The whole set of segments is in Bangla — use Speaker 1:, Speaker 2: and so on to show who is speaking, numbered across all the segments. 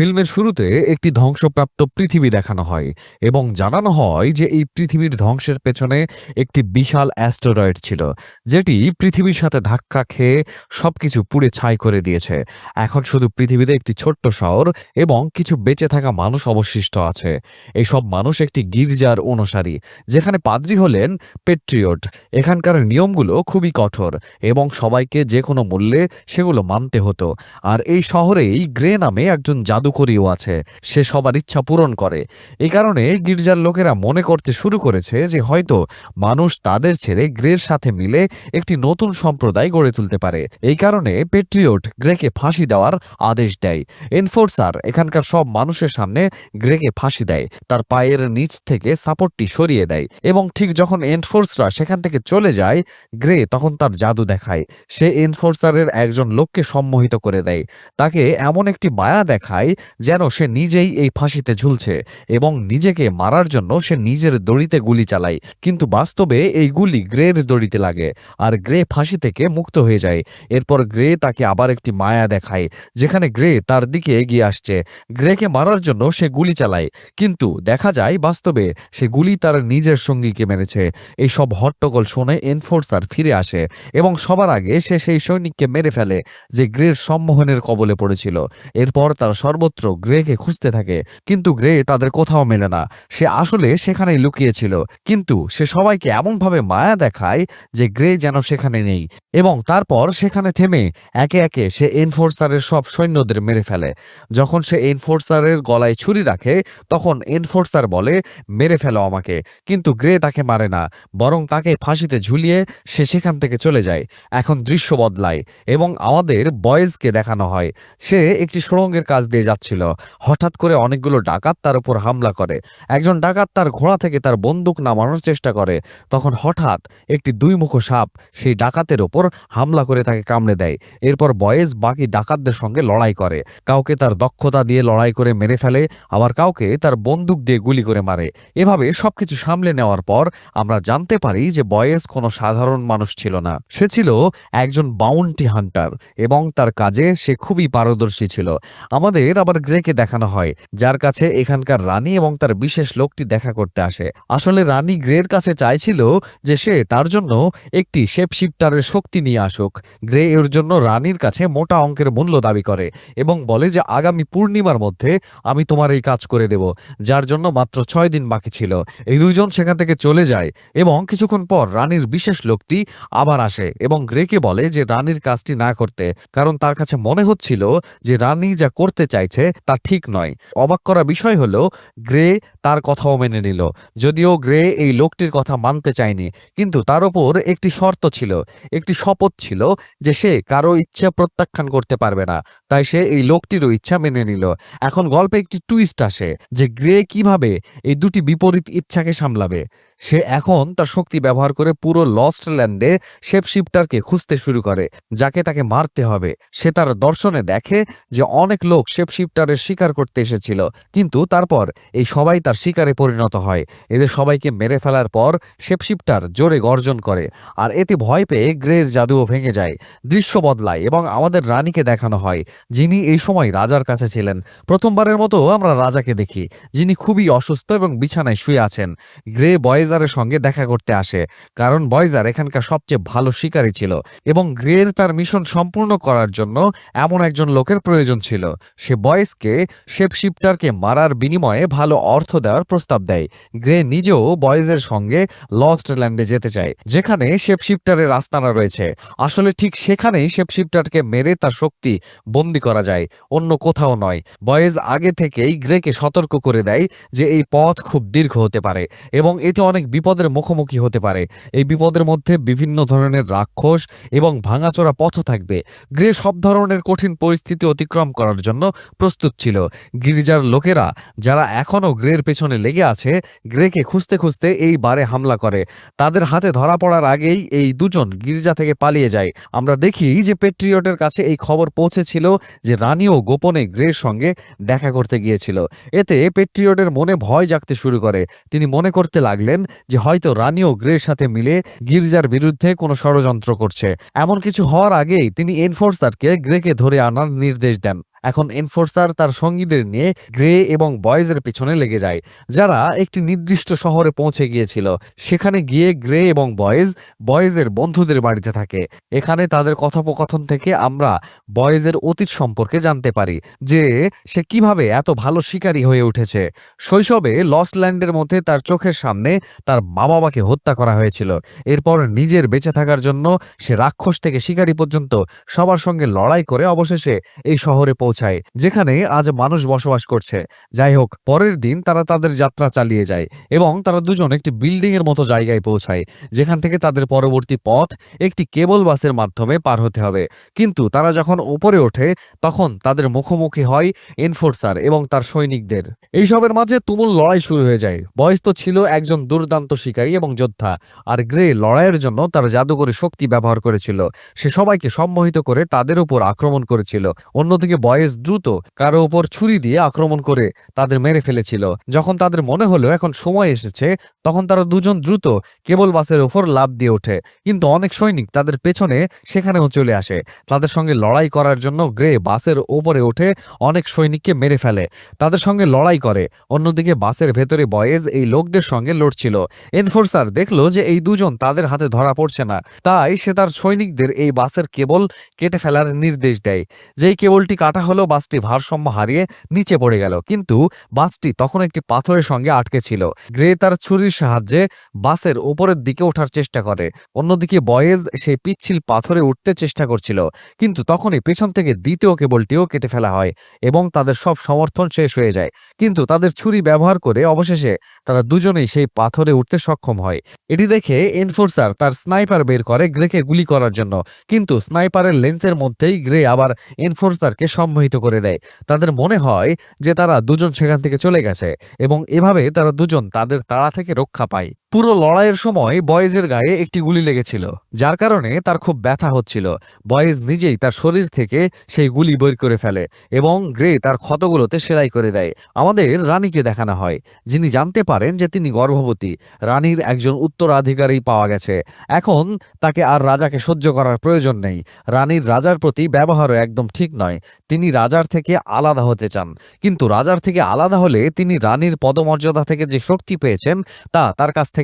Speaker 1: ফিল্মের শুরুতে একটি ধ্বংসপ্রাপ্ত পৃথিবী দেখানো হয় এবং জানানো হয় যে এই পৃথিবীর ধ্বংসের পেছনে একটি বিশাল অ্যাস্টেরয়েড ছিল, যেটি পৃথিবীর সাথে ধাক্কা খেয়ে সবকিছু পুড়ে ছাই করে দিয়েছে। এখন শুধু পৃথিবীতে একটি ছোট্ট শহর এবং কিছু বেঁচে থাকা মানুষ অবশিষ্ট আছে। এইসব মানুষ একটি গির্জার অনুসারী, যেখানে পাদ্রী হলেন পেট্রিয়ট। এখানকার নিয়মগুলো খুবই কঠোর এবং সবাইকে যে কোনো মূল্যে সেগুলো মানতে হতো। আর এই শহরেই গ্রে নামে একজন জাদুকরিও আছে। সে সবার ইচ্ছা পূরণ করে। এই কারণে গির্জার লোকেরা মনে করতে শুরু করেছে যে হয়তো মানুষ তাদের ছেড়ে গ্রের সাথে মিলে একটি নতুন সম্প্রদায় গড়ে তুলতে পারে। এই কারণে পেট্রিয়ট গ্রেকে ফাঁসি দেওয়ার আদেশ দেয়। এনফোর্সার, এখানকার সব মানুষের সামনে গ্রেকে ফাঁসি দেয়। তার পায়ের নিচ থেকে সাপোর্টটি সরিয়ে দেয় এবং ঠিক যখন এনফোর্সরা সেখান থেকে চলে যায়, গ্রে তখন তার জাদু দেখায়। সে এনফোর্সারের একজন লোককে সম্মোহিত করে দেয়। তাকে এমন একটি মায়া দেখায় যেন সে নিজেই এই ফাঁসিতে ঝুলছে এবং নিজেকে মারার জন্য সে নিজের দড়িতে গুলি চালায়। কিন্তু বাস্তবে এই গুলি গ্রের দড়িতে লাগে আর গ্রে ফাঁসি থেকে মুক্ত হয়ে যায়। এরপর গ্রে তাকে আবার একটি মায়া দেখায়, যেখানে গ্রে তার দিকে এগিয়ে আসছে। গ্রেকে মারার জন্য সে গুলি চালায়, কিন্তু দেখা যায় বাস্তবে সে গুলি তার নিজের সঙ্গীকে মেরেছে। এই সব হট্টগোল শুনে এনফোর্সার ফিরে আসে এবং সবার আগে সে সেই সৈনিককে মেরে ফেলে, যে গ্রের সম্মোহনের কবলে পড়েছিল। এরপর তারা সর্বত্র গ্রেকে খুঁজতে থাকে, কিন্তু গ্রে তাদের কোথাও মেলে না। সে আসলে সেখানেই লুকিয়েছিল, কিন্তু সে সবাইকে এমনভাবে মায়া দেখায় যে গ্রে যেন সেখানে নেই এবং তারপর সেখানে থেমে একে একে সে এনফোর্সারের সব সৈন্যদের মেরে ফেলে। যখন সে এনফোর্সারের গলায় ছুরি রাখে, তখন এনফোর্সার বলে, মেরে ফেলো আমাকে। কিন্তু গ্রে তাকে মারে না, বরং তাকে ফাঁসিতে ঝুলিয়ে সে সেখান থেকে চলে যায়। এখন দৃশ্য বদলায় এবং আমাদের বয়েজকে দেখানো হয়। সে একটি সুড়ঙ্গের কাজ দিয়ে যাচ্ছিল। হঠাৎ করে অনেকগুলো ডাকাত তার উপর হামলা করে। একজন ডাকাত তার ঘোড়া থেকে তার বন্দুক নামানোর চেষ্টা করে। তখন হঠাৎ একটি দুই মুখো সাপ সেই ডাকাতের ওপর হামলা করে তাকে কামড়ে দেয়। এরপর বয়েজ বাকি ডাকাতদের সঙ্গে লড়াই করে। কাউকে তার দক্ষতা দিয়ে লড়াই করে মেরে ফেলে, আবার কাউকে তার বন্দুক দিয়ে গুলি করে মারে। এভাবে সবকিছু সামলে নেওয়ার পর আমরা জানতে পারি যে বয়েজ কোনো সাধারণ মানুষ ছিল না। সে ছিল একজন বাউন্টি হান্টার এবং তার কাজে সে খুবই পারদর্শী ছিল। আমাদের আবার গ্রেকে দেখানো হয়, যার কাছে এখানকার রানী এবং তার বিশেষ লোকটি দেখা করতে আসে। আসলে রানী গ্রের কাছে চাইছিল যে সে তার জন্য একটি শেপ শিফটারের শক্তি নিয়ে আসুক। গ্রে এর জন্য রানীর কাছে মোটা অঙ্কের মূল্য দাবি করে এবং বলে যে, আগামী পূর্ণিমার মধ্যে আমি তোমার এই কাজ করে দেব, যার জন্য মাত্র ছয় দিন বাকি ছিল। এই দুইজন সেখান থেকে চলে যায় এবং কিছুক্ষণ পর রানীর বিশেষ লোকটি আবার আসে এবং গ্রেকে বলে যে, রানীর কাজটি না করতে। কারণ তার কাছে মনে হচ্ছিল যে, রানী যা করতে চাইছে তা ঠিক নয়। অবাক করা বিষয় হলো, গ্রে তার কথাও মেনে নিল। যদিও গ্রে এই লোকটির কথা মানতে চায়নি, কিন্তু তার ওপর একটি শর্ত ছিল, একটি শপথ ছিল যে সে কারও ইচ্ছা প্রত্যাখ্যান করতে পারবে না। তাই সে এই লোকটিরও ইচ্ছা মেনে নিল। এখন গল্পে একটি টুইস্ট আসে যে গ্রে কীভাবে এই দুটি বিপরীত ইচ্ছাকে সামলাবে। সে এখন তার শক্তি ব্যবহার করে পুরো লস্ট ল্যান্ডে শেপ শিফটারকে খুঁজতে শুরু করে, যাকে তাকে মারতে হবে। সে তার দর্শনে দেখে যে অনেক লোক শেপ শিফটারের শিকার করতে এসেছিল, কিন্তু তারপর এই সবাই তার শিকারে পরিণত হয়। এদের সবাইকে মেরে ফেলার পর শেপ শিফটার জোরে গর্জন করে, আর এতে ভয় পেয়ে গ্রের জাদুও ভেঙে যায়। দৃশ্য বদলায় এবং আমাদের রানীকে দেখানো হয়, যিনি এই সময় রাজার কাছে ছিলেন। প্রথমবারের মতো আমরা রাজাকে দেখি, যিনি খুবই অসুস্থ এবং বিছানায় শুয়ে আছেন। গ্রে বয়েজারের সঙ্গে দেখা করতে আসে, কারণ বয়েজার এখানকার সবচেয়ে ভালো শিকারী ছিল এবং গ্রের তার মিশন সম্পূর্ণ করার জন্য এমন একজন লোকের প্রয়োজন ছিল। সে বয়েজকে শেপ শিফটারকে মারার বিনিময়ে ভালো অর্থ দেওয়ার প্রস্তাব দেয়। গ্রে নিজেও বয়েজের সঙ্গে লস্ট ল্যান্ডে যেতে চায়, যেখানে শেপ শিফটারের আস্তানা রয়েছে। আসলে ঠিক সেখানেই শেপ শিফটারকে মেরে তার শক্তি বন্দি করা যায়, অন্য কোথাও নয়। বয়েজ আগে থেকেই গ্রেকে সতর্ক করে দেয় যে এই পথ খুব দীর্ঘ হতে পারে এবং এতে অনেক বিপদের মুখোমুখি হতে পারে। এই বিপদের মধ্যে বিভিন্ন ধরনের রাক্ষস এবং ভাঙাচোরা পথ থাকবে। গ্রে সব ধরনের কঠিন পরিস্থিতি অতিক্রম করার জন্য প্রস্তুত ছিল। গির্জার লোকেরা যারা এখনও গ্রের পেছনে লেগে আছে গ্রেকে খুঁজতে খুঁজতে এই বারে হামলা করে। তাদের হাতে ধরা পড়ার আগেই এই দুজন গির্জা থেকে পালিয়ে যায়। আমরা দেখি যে পেট্রিয়টের কাছে এই খবর পৌঁছেছিল যে রানীও গোপনে গ্রের সঙ্গে দেখা করতে গিয়েছিল। এতে পেট্রিয়টের মনে ভয় জাগতে শুরু করে। তিনি মনে করতে লাগলেন যে হয়তো রানীও গ্রের সাথে মিলে গির্জার বিরুদ্ধে কোনো ষড়যন্ত্র করছে। এমন কিছু হওয়ার আগেই তিনি এনফোর্সারকে গ্রেকে ধরে আনার নির্দেশ দেন। এখন এনফোর্সার তার সঙ্গীদের নিয়ে গ্রে এবং বয়েজের পেছনে লেগে যায়, যারা একটি নির্দিষ্ট শহরে পৌঁছে গিয়েছিল। সেখানে গিয়ে গ্রে এবং বয়েজ বয়েজের বন্ধুদের বাড়িতে থাকে। এখানে তাদের কথোপকথন থেকে আমরা বয়েজের অতীত সম্পর্কে জানতে পারি যে সে কীভাবে এত ভালো শিকারী হয়ে উঠেছে। শৈশবে লস ল্যান্ডের মধ্যে তার চোখের সামনে তার মা বাবাকে হত্যা করা হয়েছিল। এরপর নিজের বেঁচে থাকার জন্য সে রাক্ষস থেকে শিকারী পর্যন্ত সবার সঙ্গে লড়াই করে অবশেষে এই শহরে পৌঁছায়, যেখানে আজ মানুষ বসবাস করছে। যাই হোক, পরের দিন তারা তাদের যাত্রা চালিয়ে যায় এবং তারা দুজন একটি বিল্ডিং এর মতো জায়গায় পৌঁছায়, যেখান থেকে তাদের পরবর্তী পথ একটি কেবল বাসের মাধ্যমে পার হতে হবে। কিন্তু তারা যখন উপরে ওঠে, তখন তাদের মুখোমুখি হয় এনফোর্সার এবং তার সৈনিকদের। এইসবের মাঝে তুমুল লড়াই শুরু হয়ে যায়। বয়স তো ছিল একজন দুর্দান্ত শিকারী এবং যোদ্ধা, আর গ্রে লড়াইয়ের জন্য তার জাদুকরী শক্তি ব্যবহার করেছিল। সে সবাইকে সম্মোহিত করে তাদের উপর আক্রমণ করেছিল। অন্যদিকে বয়েস দ্রুত কারও উপর ছুরি দিয়ে আক্রমণ করে তাদের মেরে ফেলেছিল। যখন তাদের মনে হলো এখন সময় এসেছে, তখন তারা দুজন দ্রুত কেবল বাসের উপর লাভ দিয়ে ওঠে। কিন্তু অনেক সৈনিক তাদের পেছনে সেখানেও চলে আসে। তাদের সঙ্গে লড়াই করার জন্য গ্রে বাসের ওপরে উঠে অনেক সৈনিককে মেরে ফেলে। তাদের সঙ্গে লড়াই করে। অন্যদিকে বাসের ভেতরে বয়েজ এই লোকদের সঙ্গে লড়ছিল। এনফোর্সার দেখল যে এই দুজন তাদের হাতে ধরা পড়ছে না। তাই সে তার সৈনিকদের এই বাসের কেবল কেটে ফেলার নির্দেশ দেয়। যেই কেবলটি কাটা হলো বাসটি ভারসাম্য হারিয়ে নিচে পড়ে গেল। কিন্তু বাসটি তখন একটি পাথরের সঙ্গে আটকে ছিল। গ্রে তার ছুরির সাহায্যে বাসের উপরের দিকে ওঠার চেষ্টা করে। অন্যদিকে বয়েজ সেই পিচ্ছিল পাথরে উঠতে চেষ্টা করছিল। কিন্তু তখনই পেছন থেকে দ্বিতীয় কেবলটিও কেটে ফেলা হয় এবং তাদের সব সমর্থন শেষ হয়ে যায়। কিন্তু তাদের ছুরি ব্যবহার করে অবশেষে তারা দুজনেই সেই পাথরে উঠতে সক্ষম হয়। এটি দেখে এনফোর্সার তার স্নাইপার বের করে গ্রেকে গুলি করার জন্য। কিন্তু স্নাইপারের লেন্সের মধ্যেই গ্রে আবার এনফোর্সারকে সম্মোহিত করে দেয়। তাদের মনে হয় যে তারা দুজন সেখান থেকে চলে গেছে এবং এভাবে তারা দুজন তাদের তাড়া থেকে রক্ষা পায়। পুরো লড়াইয়ের সময় বয়েজের গায়ে একটি গুলি লেগেছিল, যার কারণে তার খুব ব্যথা হচ্ছিল। বয়েজ নিজেই তার শরীর থেকে সেই গুলি বের করে ফেলে এবং গ্রে তার ক্ষতগুলোতে সেলাই করে দেয়। আমাদের রানীকে দেখানো হয়, যিনি জানতে পারেন যে তিনি গর্ভবতী। রানীর একজন উত্তরাধিকারী পাওয়া গেছে। এখন তাকে আর রাজাকে সহ্য করার প্রয়োজন নেই। রানীর রাজার প্রতি ব্যবহারও একদম ঠিক নয়। তিনি রাজার থেকে আলাদা হতে চান। কিন্তু রাজার থেকে আলাদা হলে তিনি রানীর পদমর্যাদা থেকে যে শক্তি পেয়েছেন, তা তার কাছ থেকে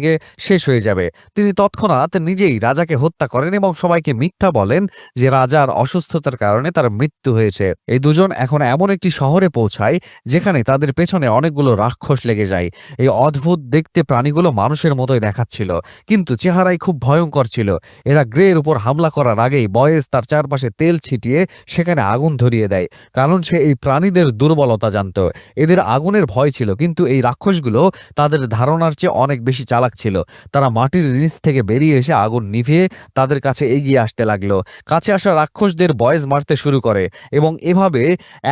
Speaker 1: শেষ হয়ে যাবে। তিনি তৎক্ষণাৎ নিজেই রাজাকে হত্যা করেন এবং সবাইকে মিথ্যা বলেন যে রাজার অসুস্থতার কারণে তার মৃত্যু হয়েছে। এই দুজন এখন এমন একটি শহরে পৌঁছায় যেখানে তাদের পেছনে অনেকগুলো রাক্ষস লেগে যায়। এই অদ্ভুত দেখতে প্রাণীগুলো মানুষের মতোই দেখাচ্ছিল, কিন্তু চেহারাই খুব ভয়ঙ্কর ছিল। এরা গ্রের উপর হামলা করার আগেই বয়েস তার চারপাশে তেল ছিটিয়ে সেখানে আগুন ধরিয়ে দেয়, কারণ সে এই প্রাণীদের দুর্বলতা জানত। এদের আগুনের ভয় ছিল, কিন্তু এই রাক্ষসগুলো তাদের ধারণার চেয়ে অনেক বেশি চালাক ছিল তারা মাটির নিচ থেকে বেরিয়ে এসে আগুন নিভিয়ে তাদের কাছে এগিয়ে আসতে লাগল। কাছে আসা রাক্ষসদের বয়েজ মারতে শুরু করে এবং এভাবে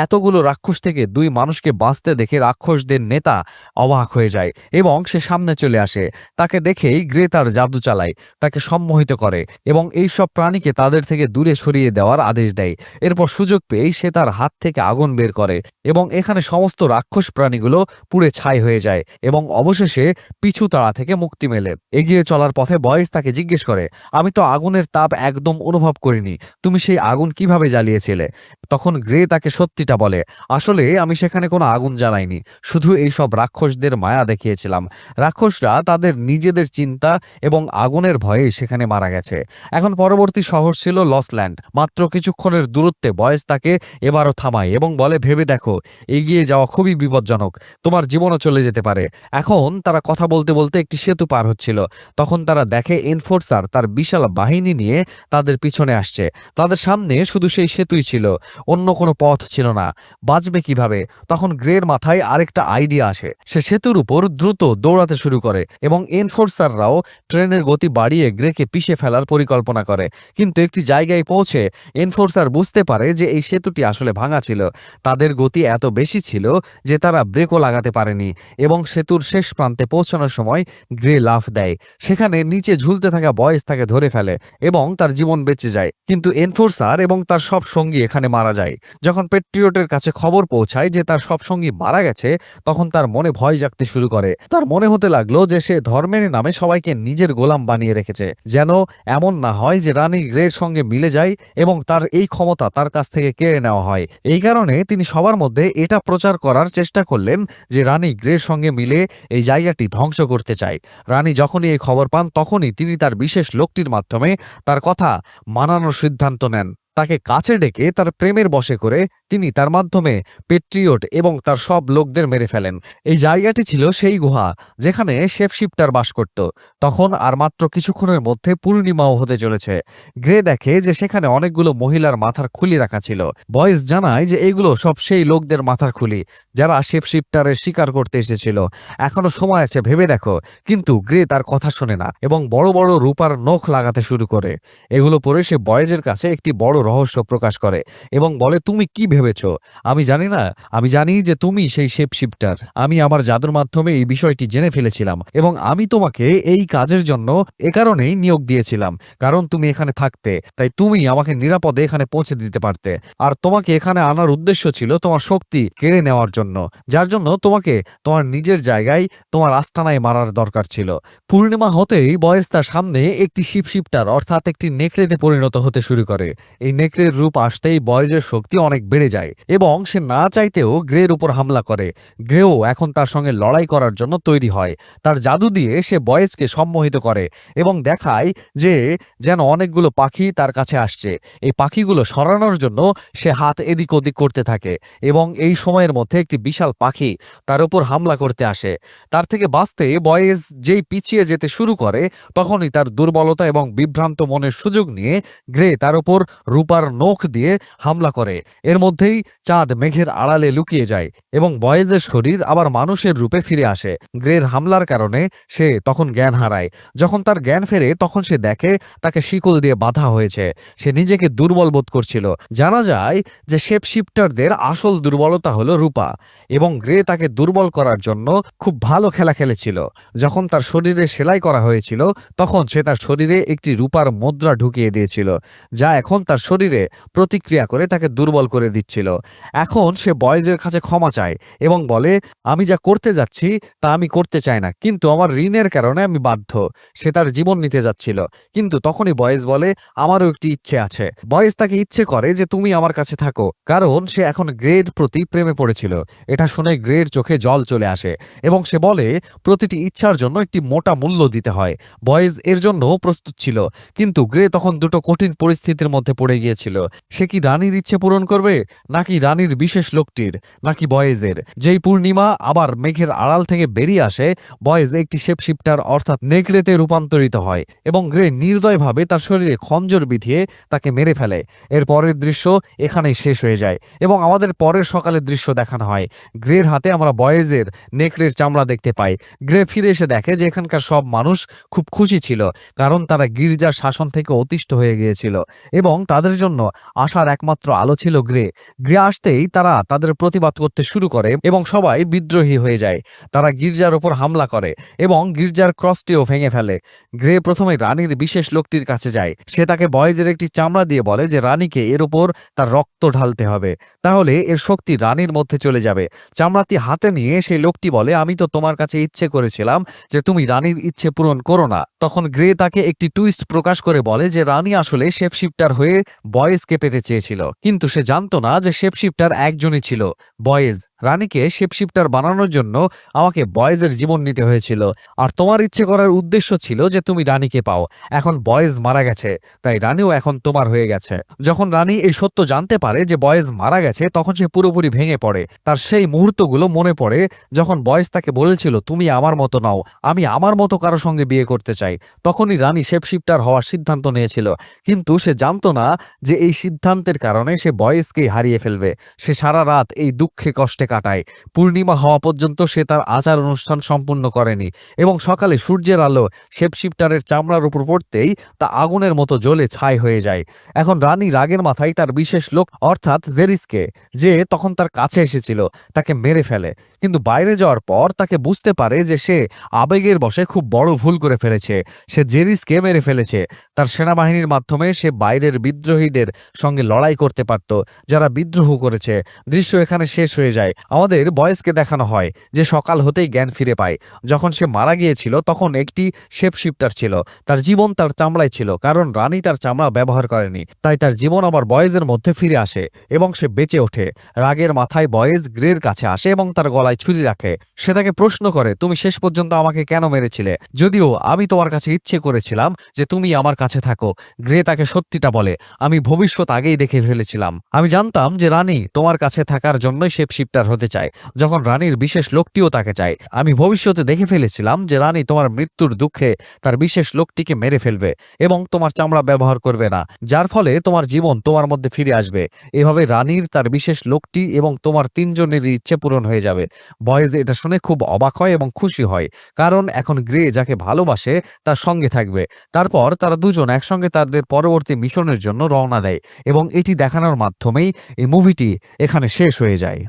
Speaker 1: এতগুলো রাক্ষস থেকে দুই মানুষকে বাঁচতে দেখে রাক্ষসদের নেতা অবাক হয়ে যায় এবং সে সামনে চলে আসে। তাকে দেখেই গ্রে তার জাদু চালায়, তাকে সম্মোহিত করে এবং এই সব প্রাণীকে তাদের থেকে দূরে সরিয়ে দেওয়ার আদেশ দেয়। এরপর সুযোগ পেয়েই সে তার হাত থেকে আগুন বের করে এবং এখানে সমস্ত রাক্ষস প্রাণীগুলো পুড়ে ছাই হয়ে যায় এবং অবশেষে পিছু তাড়া থেকে মুক্তি মেলে। এগিয়ে চলার পথে বয়স তাকে জিজ্ঞেস করে, আমি তো আগুনের তাপ একদম অনুভব করিনি। তুমি সেই আগুন কীভাবে জ্বালিয়েছিলে? তখন গ্রে তাকে সত্যিটা বলে, আসলে আমি সেখানে কোনো আগুন জ্বালাইনি, শুধু এই সব রাক্ষসদের মায়া দেখিয়েছিলাম। রাক্ষসরা তাদের নিজেদের চিন্তা এবং আগুনের ভয়ে সেখানে মারা গেছে। এখন পরবর্তী শহর ছিল লসল্যান্ড মাত্র কিছুক্ষণের দূরত্বে বয়স তাকে এবারও থামায় এবং বলে, ভেবে দেখো, এগিয়ে যাওয়া খুবই বিপজ্জনক। তোমার জীবনও চলে যেতে পারে। এখন তারা কথা বলতে বলতে একটি সেতু পার হচ্ছিল। তখন তারা দেখে এনফোর্সার তার বিশাল বাহিনী নিয়ে তাদের পিছনে আসছে। তাদের সামনে শুধু সেই সেতুই ছিল। অন্য কোনো পথ ছিল না। বাঁচবে কীভাবে? তখন গ্রের মাথায় আরেকটা আইডিয়া আসে। সে সেতুর উপর দ্রুত দৌড়াতে শুরু করে এবং এনফোর্সাররাও ট্রেনের গতি বাড়িয়ে গ্রেকে পিষে ফেলার পরিকল্পনা করে। কিন্তু একটি জায়গায় পৌঁছে এনফোর্সার বুঝতে পারে যে এই সেতুটি আসলে ভাঙা ছিল। তাদের গতি এত বেশি ছিল যে তারা ব্রেকও লাগাতে পারেনি এবং সেতুর শেষ প্রান্তে পৌঁছানোর সময় গ্রে লাফ দেয়। সেখানে নিচে ঝুলতে থাকা বয়স তাকে ধরে ফেলে এবং তার জীবন বেঁচে যায়। কিন্তু এনফোর্সার এবং তার সব সঙ্গী এখানে মারা মারা যায়। যখন পেট্রিয়টের কাছে খবর পৌঁছায় যে তার সব সঙ্গী মারা গেছে, তখন তার মনে ভয় জাগতে শুরু করে। তার মনে হতে লাগল যে সে ধর্মের নামে সবাইকে নিজের গোলাম বানিয়ে রেখেছে, যেন এমন না হয় যে রানী গ্রের সঙ্গে মিলে যায় এবং তার এই ক্ষমতা তার কাছ থেকে কেড়ে নেওয়া হয়। এই কারণে তিনি সবার মধ্যে এটা প্রচার করার চেষ্টা করলেন যে রানী গ্রের সঙ্গে মিলে এই জায়গাটি ধ্বংস করতে চায়। রানী যখনই এই খবর পান, তখনই তিনি তার বিশেষ লোকটির মাধ্যমে তার কথা মানানোর সিদ্ধান্ত নেন। তাকে কাছে ডেকে তার প্রেমের বশে করে তিনি তার মাধ্যমে পেট্রিয়ট এবং তার সব লোকদের মেরে ফেলেন। এই জায়গাটি ছিল সেই গুহা যেখানে শেফ শিপটার বাস করত। তখন আর মাত্র কিছুক্ষণের মধ্যে পূর্ণিমাও হতে চলেছে। গ্রে দেখে যে সেখানে অনেকগুলো মহিলার মাথার খুলি রাখা ছিল। বয়েস জানায় যে এগুলো সব সেই লোকদের মাথার খুলি, যারা শেফ শিপটারের শিকার করতে এসেছিল। এখনও সময় আছে, ভেবে দেখো। কিন্তু গ্রে তার কথা শোনে না এবং বড় বড় রূপার নখ লাগাতে শুরু করে। এগুলো পরে সে বয়েজের কাছে একটি বড় রহস্য প্রকাশ করে এবং বলে, তুমি কি ভেবেছ? আমি জানি না। আমি জানি যে তুমি সেই শেপ শিফটার আমি আমার জাদুর মাধ্যমে এই বিষয়টি জেনে ফেলেছিলাম এবং আমি তোমাকে এই কাজের জন্য এ কারণেই নিয়োগ দিয়েছিলাম। কারণ তুমি এখানে থাকতে, তাই তুমি আমাকে নিরাপদে এখানে পৌঁছে দিতে পারতে। আর তোমাকে এখানে আনার উদ্দেশ্য ছিল তোমার শক্তি কেড়ে নেওয়ার জন্য, যার জন্য তোমাকে তোমার নিজের জায়গায় তোমার আস্তানায় মারার দরকার ছিল। পূর্ণিমা হতেই বয়স তার সামনে একটি শিপ শিপটার অর্থাৎ একটি নেকড়েতে পরিণত হতে শুরু করে। এই নেকড়ের রূপ আসতেই বয়েজের শক্তি অনেক বেড়ে যায় এবং সে না চাইতেও গ্রের উপর হামলা করে। গ্রেও এখন তার সঙ্গে লড়াই করার জন্য তৈরি হয়। তার জাদু দিয়ে সে বয়েজকে সম্মোহিত করে এবং দেখায় যে যেন অনেকগুলো পাখি তার কাছে আসছে। এই পাখিগুলো সরানোর জন্য সে হাত এদিক ওদিক করতে থাকে এবং এই সময়ের মধ্যে একটি বিশাল পাখি তার উপর হামলা করতে আসে। তার থেকে বাঁচতে বয়েজ যেই পিছিয়ে যেতে শুরু করে, তখনই তার দুর্বলতা এবং বিভ্রান্ত মনের সুযোগ নিয়ে গ্রে তার উপর রূপার নখ দিয়ে হামলা করে। এর মধ্যেই চাঁদ মেঘের আড়ালে লুকিয়ে যায় এবং বয়েজের শরীর আবার মানুষের রূপে ফিরে আসে। গ্রের হামলার কারণে সে তখন জ্ঞান হারায়। যখন তার জ্ঞান ফেরে, তখন সে দেখে তাকে শিকল দিয়ে বাধা হয়েছে। সে নিজেকে দুর্বল বোধ করছিল। জানা যায় যে শেপ শিফটারদের আসল দুর্বলতা হলো রূপা এবং গ্রে তাকে দুর্বল করার জন্য খুব ভালো খেলা খেলেছিল। যখন তার শরীরে সেলাই করা হয়েছিল, তখন সে তার শরীরে একটি রূপার মুদ্রা ঢুকিয়ে দিয়েছিল, যা এখন তার শরীরে প্রতিক্রিয়া করে তাকে দুর্বল করে দিচ্ছিল। এখন সে বয়েজের কাছে ক্ষমা চায় এবং বলে, আমি যা করতে যাচ্ছি, তা আমি করতে চাই না। কিন্তু আমার ঋণের কারণে আমি বাধ্য। সে তার জীবন নিতে যাচ্ছিল। কিন্তু তখনই বয়েজ বলে, আমারও একটি ইচ্ছে আছে। বয়েজ তাকে ইচ্ছে করে যে, তুমি আমার কাছে থাকো। কারণ সে এখন গ্রেড প্রতি প্রেমে পড়েছিল। এটা শুনে গ্রের চোখে জল চলে আসে এবং সে বলে, প্রতিটি ইচ্ছার জন্য একটি মোটা মূল্য দিতে হয়। বয়েজ এর জন্য প্রস্তুত ছিল। কিন্তু গ্রে তখন দুটো কঠিন পরিস্থিতির মধ্যে পড়ে গিয়েছিল। সে কি রানীর ইচ্ছে পূরণ করবে? নাকি রানীর বিশেষ লোকটির? নাকি বয়েজের? যেই পূর্ণিমা আবার মেঘের আড়াল থেকে বেরিয়ে আসে, বয়েজ একটি শেপশিপটার অর্থাৎ নেকড়েতে রূপান্তরিত হয় এবং গ্রে নির্দয়ভাবে তার শরীরে খঞ্জর বিধিয়ে তাকে মেরে ফেলে। এর পরের দৃশ্য এখানেই শেষ হয়ে যায় এবং আমাদের পরের সকালের দৃশ্য দেখানো হয়। গ্রের হাতে আমরা বয়েজের নেকড়ের চামড়া দেখতে পাই। গ্রে ফিরে এসে দেখে যে এখানকার সব মানুষ খুব খুশি ছিল, কারণ তারা গির্জার শাসন থেকে অতিষ্ঠ হয়ে গিয়েছিল এবং তাদের জন্য আসার একমাত্র আলো ছিল গ্রে। গ্রে আসতেই তারা তাদের প্রতিবাদ করতে শুরু করে এবং সবাই বিদ্রোহী হয়ে যায়। তারা গির্জার ওপর হামলা করে এবং গির্জার ক্রসটিও ভেঙে ফেলে। গ্রে প্রথমে রানীর বিশেষ লোকটির কাছে যায়। সে তাকে বয়েজের একটি চামড়া দিয়ে বলে যে, রানীকে এর উপর তার রক্ত ঢালতে হবে। তাহলে এর শক্তি রানীর মধ্যে চলে যাবে। চামড়াটি হাতে নিয়ে সেই লোকটি বলে, আমি তো তোমার কাছে ইচ্ছে করেছিলাম যে তুমি রানীর ইচ্ছে পূরণ করো না। তখন গ্রে তাকে একটি টুইস্ট প্রকাশ করে বলে যে, রানী আসলে শেপশিফটার হয়ে বয়েজকে পেতে চেয়েছিল, কিন্তু সে জানত না যে শেপশিফটার একজনই ছিল। বয়েজ, রানীকে শেপশিফটার বানানোর জন্য আমাকে বয়েজের জীবন নিতে হয়েছিল, আর তোমার ইচ্ছে করার উদ্দেশ্য ছিল যে তুমি রানীকে পাও। এখন বয়েজ মারা গেছে, তাই রানীও এখন তোমার হয়ে গেছে। যখন রানী এই সত্য জানতে পারে যে বয়েজ মারা গেছে, তখন সে পুরোপুরি ভেঙে পড়ে। তার সেই মুহূর্তগুলো মনে পড়ে যখন বয়েজ তাকে বলেছিল, তুমি আমার মতো নাও, আমি আমার মতো কারও সঙ্গে বিয়ে করতে চাই। তখনই রানী শেপশিফটার হওয়ার সিদ্ধান্ত নিয়েছিল, কিন্তু সে জানতো না যে এই সিদ্ধান্তের কারণে সে বয়েজকেই হারিয়ে ফেলবে। সে সারা রাত এই দুঃখে কষ্টে কাটায়। পূর্ণিমা হওয়া পর্যন্ত সে তার আচার অনুষ্ঠান সম্পূর্ণ করেনি এবং সকালে সূর্যের আলো শেপশিফটারের চামড়ার উপর পড়তেই তা আগুনের মতো জ্বলে ছাই হয়ে যায়। এখন রানী রাগের মাথায় তার বিশেষ লোক, অর্থাৎ জেরিসকে, যে তখন তার কাছে এসেছিল, তাকে মেরে ফেলে। কিন্তু বাইরে যাওয়ার পর তাকে বুঝতে পারে যে সে আবেগের বশে খুব বড় ভুল করে ফেলেছে। সে জেরিসকে মেরে ফেলেছে। তার সেনাবাহিনীর মাধ্যমে সে বাইরের বিদ্রোহী বিদ্রোহীদের সঙ্গে লড়াই করতে পারত, যারা বিদ্রোহ করেছে। দৃশ্য এখানে শেষ হয়ে যায়। আমাদের বয়েসকে দেখানো হয়, যে সকাল হতেই জ্ঞান ফিরে পায়। যখন সে মারা গিয়েছিল, তখন একটি শেপ শিফটার ছিল। তার জীবন তার চামড়ায় ছিল, কারণ রানী তার চামড়া ব্যবহার করেনি। তাই তার জীবন আবার বয়েজের মধ্যে ফিরে আসে এবং সে বেঁচে ওঠে। রাগের মাথায় বয়েজ গ্রের কাছে আসে এবং তার গলায় ছুরি রাখে। সে তাকে প্রশ্ন করে, তুমি শেষ পর্যন্ত আমাকে কেন মেরেছিলে? যদিও আমি তোমার কাছে ইচ্ছে করেছিলাম যে তুমি আমার কাছে থাকো। গ্রে তাকে সত্যিটা বলে, আমি ভবিষ্যৎ আগেই দেখে ফেলেছিলাম। আমি জানতাম যে রানী তোমার কাছে থাকার জন্যই শেপ শিফটার হতে চায়। যখন রানীর বিশেষ লোকটিও তাকে চায়, আমি ভবিষ্যতে দেখে ফেলেছিলাম যে রানী তোমার মৃত্যুর দুঃখে তার বিশেষ লোকটিকে মেরে ফেলবে এবং তোমার চামড়া ব্যবহার করবে না, যার ফলে তোমার জীবন তোমার মধ্যে ফিরে আসবে। এভাবে রানীর তার বিশেষ লোকটি এবং তোমার তিনজনেরই ইচ্ছে পূরণ হয়ে যাবে। বয়েজ এটা শুনে খুব অবাক হয় এবং খুশি হয়, কারণ এখন গ্রে যাকে ভালোবাসে তার সঙ্গে থাকবে। তারপর তারা দুজন একসঙ্গে তাদের পরবর্তী মিশনের জন্য রওনা দেয় এবং এটি দেখানোর মাধ্যমেই এই মুভিটি এখানে শেষ হয়ে যায়।